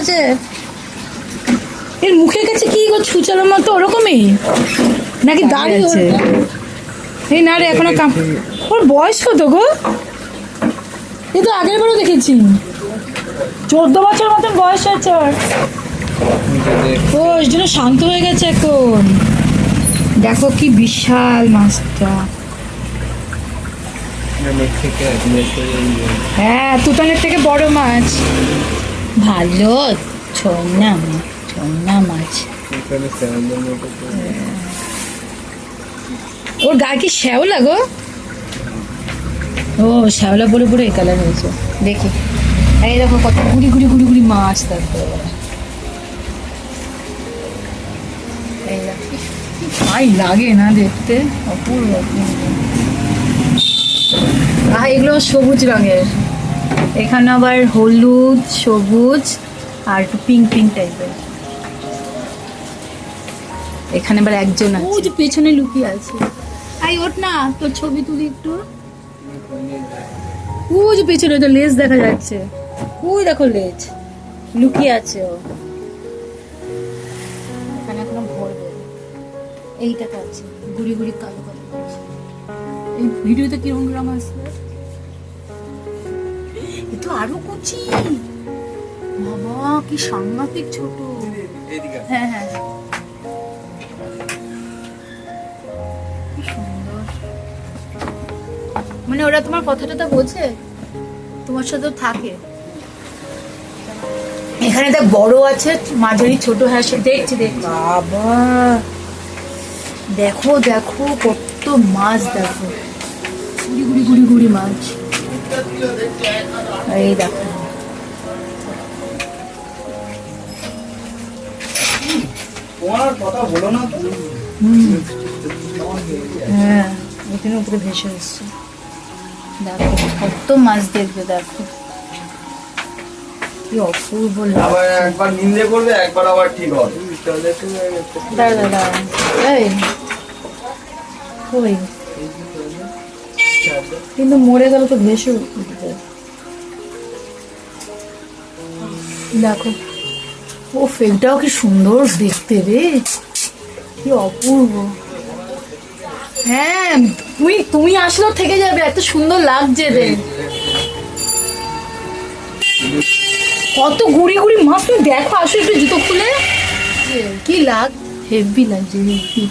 আছে? এর মুখের কাছে কি গো ছুচালোর মতো ওরকমই? নাকি দাঁড়িয়ে আছে। এই না রে এখনও কাম ওর বয়স কত গো? এ তো আগের বারও দেখেছি। চোদ্দ বছর মতন বয়স হয়েছে ওর। ও ওই জন্য শান্ত হয়ে গেছে এখন। দেখো কি বিশাল মাছটা। হ্যাঁ তুতানের থেকে বড় মাছ। ভালো ছন্না মাছ ছন্না মাছ। ওর গায়ে কি শ্যাওলা গো? ও শ্যাওলা পরে পরে এই কালার হয়েছে। দেখি। এই দেখো কত গুড়ি গুড়ি গুড়ি গুড়ি মাছ তারপরে ভাই লাগে না দেখতে অপূর্ব। এগুলো সবুজ রঙের। এখানে আবার হলুদ, সবুজ আর একটু পিঙ্ক পিঙ্ক টাইপের এখানে আবার একজন আছে। যে পেছনে লুকিয়ে আছে। আই, ওঠ না, তোর ছবি তুলি একটু। ও, যে পেছনে তো লেজ দেখা যাচ্ছে। ওই দেখো লেজ লুকিয়ে আছে ও। এখানে এখনও ভরবে এইটাতে আছে। গুড়ি গুড়ি কালো কালো। এই ভিডিওতে কীরকম গ্রাম আসবে তো আরও কুচি। বাবা কি সাংঘাতিক ছোট। হ্যাঁ হ্যাঁ কি সুন্দর। মানে ওরা তোমার কথাটা তো বোঝে। তোমার সাথেও থাকে। এখানে দেখ বড় আছে মাঝারি ছোট হ্যাঁ সে দেখছি দেখছি বাবা। দেখো দেখো কত মাছ দেখো। গুড়ি গুড়ি গুড়ি গুড়ি মাছ। এই দেখো। তোমার কথা বলো না হ্যাঁ। উপরে ভেসে এসছে। দেখো কত মাছ দেখবে দেখো। কি অপূর্ব আবার একবার নিন্দে করবে একবার আবার ঠিক হবে। দাঁড়া দাঁড়া এই। কই? কিন্তু মরে গেল তো ভেসে উঠবে। দেখো ও ফেলটাও কি সুন্দর দেখতে রে। কি অপূর্ব। হ্যাঁ তুমি তুমি আসলেও থেকে যাবে এত সুন্দর লাগছে রে। কত গুড়ি গুড়ি মাছ তুমি দেখো আসো একটু জুতো খুলে। কি লাগ হেভি লাগছে হেভি।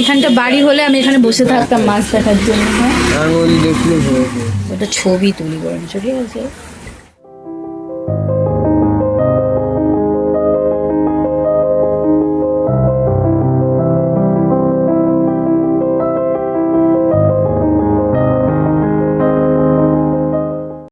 এখানটা বাড়ি হলে আমি এখানে বসে থাকতাম মাছ দেখার জন্য হ্যাঁ। ওটা ছবি তুলি বরঞ্চ ঠিক আছে?